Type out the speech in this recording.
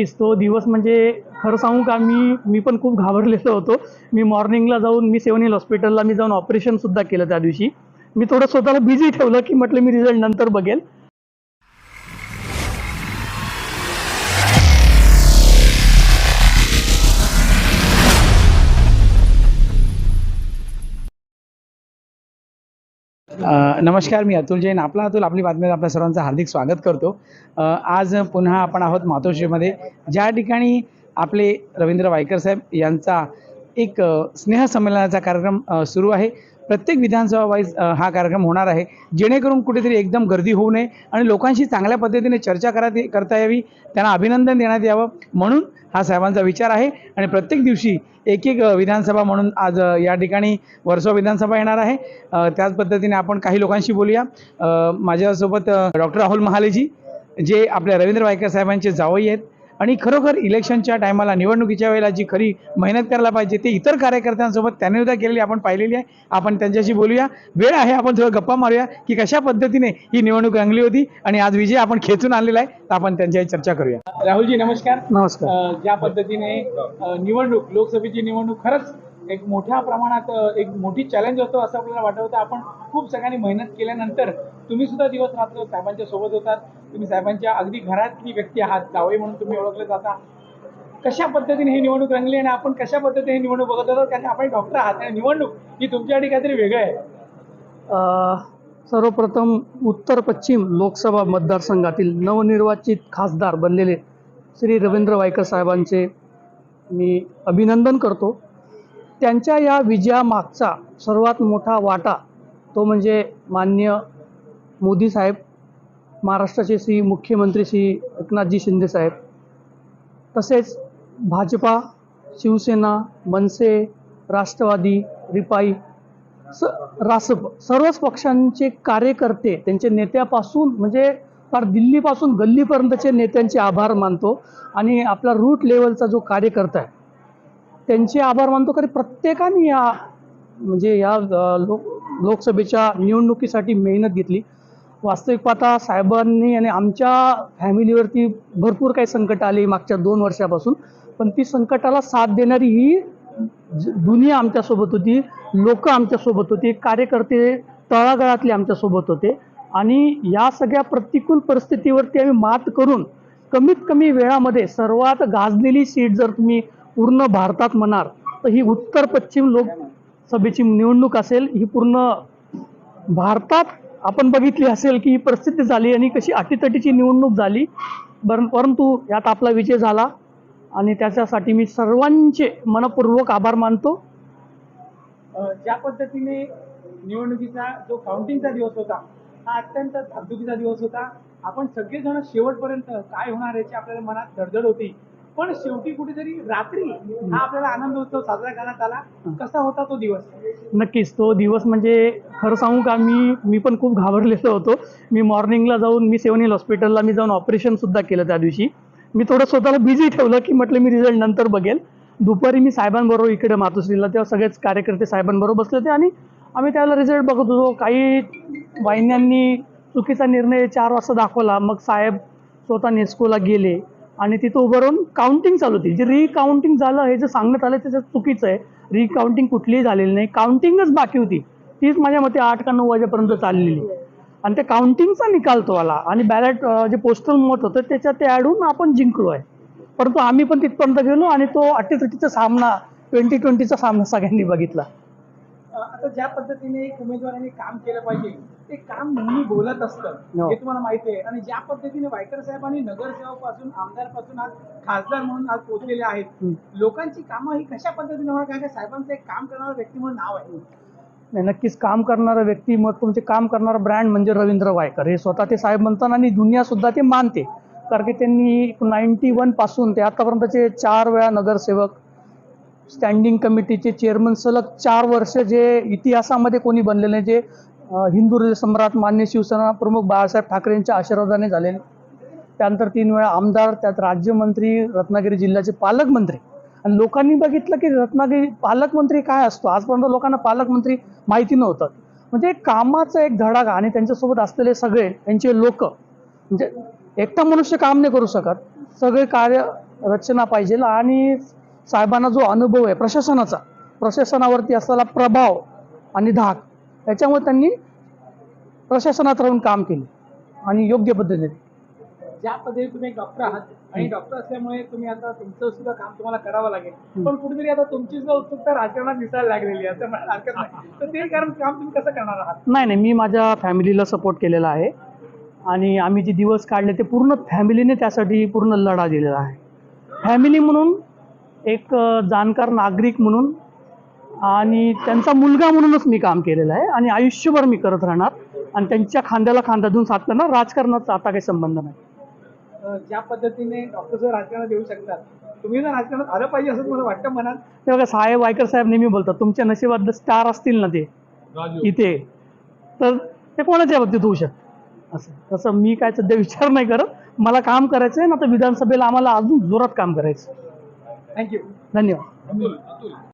नक्कीच. तो दिवस म्हणजे खरं सांगू का मी मी पण खूप घाबरलेलो होतो. मी मॉर्निंगला जाऊन मी सेवन हिल हॉस्पिटलला मी जाऊन ऑपरेशन सुद्धा केलं त्या दिवशी. मी थोडं स्वतःला बिझी ठेवलं की म्हटलं मी रिझल्ट नंतर बघेल. नमस्कार मी अतुल जैन. आपला अतुल आपली बातमीत आपल्या सर्वांचं हार्दिक स्वागत करतो. आज पुन्हा आपण आहोत मातोश्रीमध्ये ज्या ठिकाणी आपले रवींद्र वायकर साहेब यांचा एक स्नेहसंमेलनाचा कार्यक्रम सुरू आहे. प्रत्येक विधानसभा वाईज हा कार्यक्रम होणार आहे. जेणेकरून कुठेतरी एकदम गर्दी होऊ नये आणि लोकांशी चांगल्या पद्धतीने चर्चा करा करता यावी त्यांना अभिनंदन देण्यात यावं म्हणून हा साहेबांचा विचार आहे. आणि प्रत्येक दिवशी एक एक विधानसभा म्हणून आज या ठिकाणी वर्सोवा विधानसभा येणार आहे. त्याच पद्धतीने आपण काही लोकांशी बोलूया. माझ्यासोबत डॉक्टर राहुल महालेजी जे आपल्या रवींद्र वायकर साहेबांचे जावई आहेत. आणि खरोखर इलेक्शनच्या टायमाला निवडणुकीच्या वेळेला जी खरी मेहनत करायला पाहिजे ते इतर कार्यकर्त्यांसोबत त्यांनी सुद्धा केलेली आपण पाहिलेली आहे. आपण त्यांच्याशी बोलूया. वेळ आहे आपण थोडं गप्पा मारूया की कशा पद्धतीने ही निवडणूक रंगली होती आणि आज विजय आपण खेचून आणलेला आहे. तर आपण त्यांच्याशी चर्चा करूया. राहुलजी नमस्कार. नमस्कार. ज्या पद्धतीने निवडणूक लोकसभेची निवडणूक खरंच एक मोठ्या प्रमाणात एक मोठी चॅलेंज होतं असं आपल्याला वाटत होतं. आपण खूप सगळ्यांनी मेहनत केल्यानंतर तुम्ही सुद्धा दिवस रात्र साहेबांच्या सोबत होतात. तुम्ही साहेबांच्या अगदी घरातली व्यक्ती आहात जावई म्हणून तुम्ही ओळखले जाता. कशा पद्धतीने ही निवडणूक रंगली आणि आपण कशा पद्धतीने ही निवडणूक बघत होतो? कारण आपण डॉक्टर आहात. आणि निवडणूक ही तुमच्यासाठी काहीतरी वेगळं आहे. सर्वप्रथम उत्तर पश्चिम लोकसभा मतदारसंघातील नवनिर्वाचित खासदार बनलेले श्री रवींद्र वायकर साहेबांचे मी अभिनंदन करतो. त्यांच्या या विजयामागचा सर्वात मोठा वाटा तो म्हणजे मान्य मोदी साहेब महाराष्ट्राचे श्री मुख्यमंत्री श्री एकनाथजी शिंदे साहेब. तसेच भाजपा शिवसेना मनसे राष्ट्रवादी रिपाई स रासप सर्वच पक्षांचे कार्यकर्ते त्यांचे नेत्यापासून म्हणजे फार दिल्लीपासून गल्लीपर्यंतचे नेत्यांचे आभार मानतो. आणि आपला रूट लेवलचा जो कार्यकर्ता आहे त्यांचे आभार मानतो कारण प्रत्येकाने या म्हणजे या लोक लोकसभेच्या निवडणुकीसाठी मेहनत घेतली. वास्तविक पाहता साहेबांनी आणि आमच्या फॅमिलीवरती भरपूर काही संकट आले मागच्या दोन वर्षापासून. पण ती संकटाला साथ देणारी ही ज- दुनिया आमच्यासोबत होती. लोक आमच्यासोबत होती. कार्यकर्ते तळागाळातले आमच्यासोबत होते. आणि या सगळ्या प्रतिकूल परिस्थितीवरती आम्ही मात करून कमीत कमी वेळामध्ये सर्वात गाजलेली सीट जर तुम्ही पूर्ण भारतात म्हणार तर ही उत्तर पश्चिम लोकसभेची निवडणूक असेल ही पूर्ण भारतात आपण बघितली असेल की ही परिस्थिती झाली आणि कशी अटीतटीची निवडणूक झाली. बर परंतु यात आपला विजय झाला आणि त्याच्यासाठी मी सर्वांचे मनपूर्वक आभार मानतो. ज्या पद्धतीने निवडणुकीचा जो काउंटिंगचा दिवस होता हा अत्यंत धाकधुकीचा दिवस होता. आपण सगळेजण शेवटपर्यंत काय होणार याची आपल्याला मनात धडधड होती. पण शेवटी कुठेतरी रात्री हा आपल्याला आनंद उत्सव साजरा करण्यात आला. कसा होता तो दिवस? नक्कीच तो दिवस म्हणजे खरं सांगू का मी मी पण खूप घाबरलेलो होतो. मी मॉर्निंगला जाऊन मी सेवन हिल हॉस्पिटलला मी जाऊन ऑपरेशन सुद्धा केलं त्या दिवशी. मी थोडं स्वतःला बिझी ठेवलं की म्हटलं मी रिझल्ट नंतर बघेल. दुपारी मी साहेबांबरोबर इकडे मातोश्रीला तेव्हा सगळेच कार्यकर्ते साहेबांबरोबर बसले होते आणि आम्ही त्यावेळेला रिझल्ट बघत होतो. काही वाहिन्यांनी चुकीचा निर्णय चार वाजता दाखवला. मग साहेब स्वतः नेस्कोला गेले. आणि तिथं उभं राहून काउंटिंग चालू होती. जे रिकाउंटिंग झालं हे जे सांगण्यात आलं त्याचं चुकीचं आहे. रिकाउंटिंग कुठलीही झालेली नाही. काउंटिंगच बाकी होती. तीच माझ्या मते आठ का नऊ वाजेपर्यंत चाललेली. आणि त्या काउंटिंगचा निकाल तो आला. आणि बॅलेट जे पोस्टल मत होतं त्याच्यात ते ॲडून आपण जिंकलो आहे. परंतु आम्ही पण तिथपर्यंत गेलो आणि तो अटीतटीचा सामना ट्वेंटी ट्वेंटीचा सामना सगळ्यांनी बघितला. आता ज्या पद्धतीने एक उमेदवाराने काम केलं पाहिजे ते काम नेहमी बोलत असतं. हो. हे तुम्हाला माहिती आहे. आणि ज्या पद्धतीने वायकर साहेबांनी नगरसेवकापासून आमदारपासून आज खासदार म्हणून आज पोहोचलेले आहेत. लोकांची कामं ही कशा पद्धतीने होणार? कारण साहेबांचं एक काम करणारा व्यक्ती म्हणून नाव आहे. नाही नक्कीच काम करणारं व्यक्ती मग तुमचे काम करणारा ब्रँड म्हणजे रवींद्र वायकर. हे स्वतः ते साहेब म्हणतात आणि दुनिया सुद्धा ते मानते. कारण की त्यांनी नाईन्टी वनपासून ते आतापर्यंतचे चार वेळा नगरसेवक स्टँडिंग कमिटीचे चेअरमन सलग चार वर्ष जे इतिहासामध्ये कोणी बनलेले जे हिंदू सम्राट मान्य शिवसेना प्रमुख बाळासाहेब ठाकरेंच्या आशीर्वादाने झाले त्यानंतर तीन वेळा आमदार त्यात राज्यमंत्री रत्नागिरी जिल्ह्याचे पालकमंत्री. आणि लोकांनी बघितलं की रत्नागिरी पालकमंत्री काय असतो? आजपर्यंत लोकांना पालकमंत्री माहिती नव्हतं. म्हणजे कामाचा एक धडाका आणि त्यांच्यासोबत असलेले सगळे त्यांचे लोक म्हणजे एकटा मनुष्य काम नाही करू शकत. सगळे कार्य रचना पाहिजे आणि साहेबांना जो अनुभव आहे प्रशासनाचा प्रशासनावरती असलेला प्रभाव आणि धाक याच्यामुळे त्यांनी प्रशासनात राहून काम केले आणि योग्य पद्धतीने. ज्या पद्धतीने तुम्ही एक डॉक्टर आहात आणि डॉक्टर असल्यामुळे तुम्ही आता तुमचं सुद्धा काम तुम्हाला करावं लागेल. पण कुठेतरी आता तुमची सुद्धा उत्सुकता राजकारणात दिसायला लागलेली आहे हरकत नाही. तर ते कारण काम तुम्ही कसं करणार आहात? नाही नाही मी माझ्या फॅमिलीला सपोर्ट केलेला आहे. आणि आम्ही जे दिवस काढले ते पूर्ण फॅमिलीने त्यासाठी पूर्ण लढा दिलेला आहे. फॅमिली म्हणून एक जाणकार नागरिक म्हणून आणि त्यांचा मुलगा म्हणूनच मी काम केलेलं आहे आणि आयुष्यभर मी करत राहणार आणि त्यांच्या खांद्याला खांदा देऊन साथ करणार. राजकारणाचा आता काही संबंध नाही. अं, ज्या पद्धतीने डॉक्टर जर राजकारणात येऊ शकतात तुम्ही जर राजकारणात आलं पाहिजे असं मला वाटतं मनात? ते बघा साहेब वायकर साहेब नेहमी बोलतात तुमच्या नशिबात स्टार असतील ना ते? इथे. तर ते कोणाच्या बाबतीत होऊ शकतं? असं. तसं मी काय सध्या विचार नाही करत. मला काम करायचं आहे ना तर विधानसभेला आम्हाला अजून जोरात काम करायचं थँक्यू धन्यवाद.